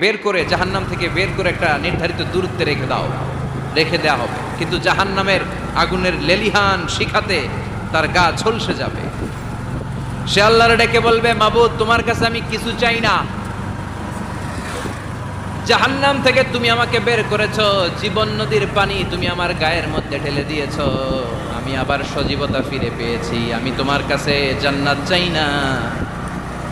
বের করে জাহান্নাম থেকে বের করে একটা নির্ধারিত দূরত্বে রেখে দাও। রেখে দেওয়া হবে। কিন্তু জাহান্নামের আগুনের লেলিহান শিখাতে তার গা ঝলসে যাবে। সে আল্লাহর ডেকে বলবে, মাবুদ, তোমার কাছে আমি কিছু চাই না। জাহান্নাম থেকে তুমি আমাকে বের করেছ। জীবন নদীর পানি তুমি আমার গায়ের মধ্যে ঢেলে দিয়েছ। আমি আবার সজীবতা ফিরে পেয়েছি। আমি তোমার কাছে জান্নাত চাই না।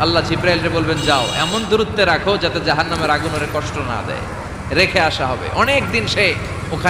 আল্লাহ জিব্রাইলরে বলবেন, যাও, এমন দূরত্বে রাখো যাতে জাহান্নামের আগুন ওরে কষ্ট না দেয়। রেখে আসা হবে। অনেক দিন সে ওখানে